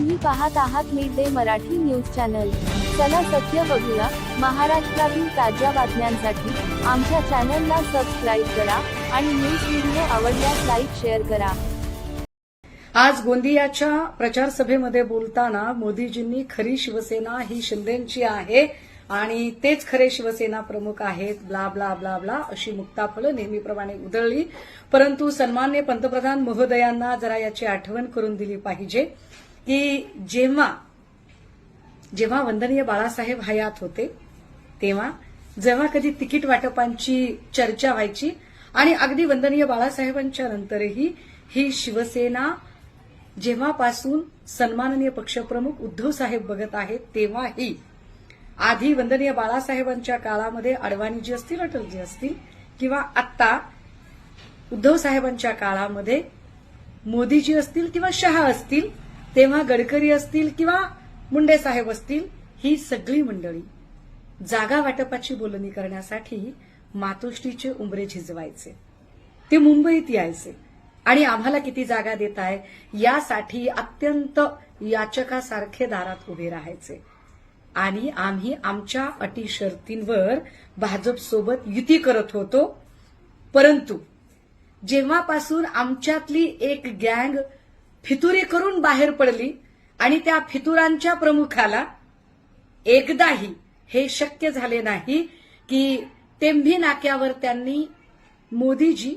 तुम्ही पाहत आहात mid day Marathi news channel. चला सत्य बघूया. महाराष्ट्रातील ताज्या बातम्यांसाठी आमच्या चॅनलला सबस्क्राईब करा आणि न्यूज व्हिडिओ आवडल्यास लाईक शेअर करा. आज गोंदियाच्या प्रचारसभेमध्ये बोलताना मोदीजींनी खरी शिवसेना ही शिंदेची आहे आणि तेच खरे शिवसेना प्रमुख आहेत ब्ला ब्ला ब्ला ब्ला अशी मुक्ताफळं नेहमीप्रमाणे उधळली. परंतु सन्मान्य पंतप्रधान महोदयांना जरा याची आठवण करून दिली पाहिजे. की जेव्हा जेव्हा वंदनीय बाळासाहेब हयात होते तेव्हा जेव्हा कधी तिकीट वाटपांची चर्चा व्हायची आणि अगदी वंदनीय बाळासाहेबांच्या नंतरही ही शिवसेना जेव्हापासून सन्माननीय पक्षप्रमुख उद्धव साहेब बघत आहेत तेव्हाही आधी वंदनीय बाळासाहेबांच्या काळामध्ये अडवाणीजी असतील अटलजी असतील किंवा आत्ता उद्धव साहेबांच्या काळामध्ये मोदीजी असतील किंवा शहा असतील तेव्हा गडकरी असतील किंवा मुंडे साहेब असतील ही सगळी मंडळी जागा वाटपाची बोलणी करण्यासाठी मातोश्रीचे उंबरे झिजवायचे. ते मुंबईत यायचे. आणि आम्हाला किती जागा देत आहे यासाठी अत्यंत याचकासारखे दारात उभे राहायचे. आणि आम्ही आमच्या अटी शर्तींवर भाजपसोबत युती करत होतो. परंतु जेव्हापासून आमच्यातली एक गँग फितुरी करून बाहेर पडली आणि त्या फितुरांच्या प्रमुखाला एकदाही हे शक्य झाले नाही की टेंभी नाक्यावर त्यांनी मोदीजी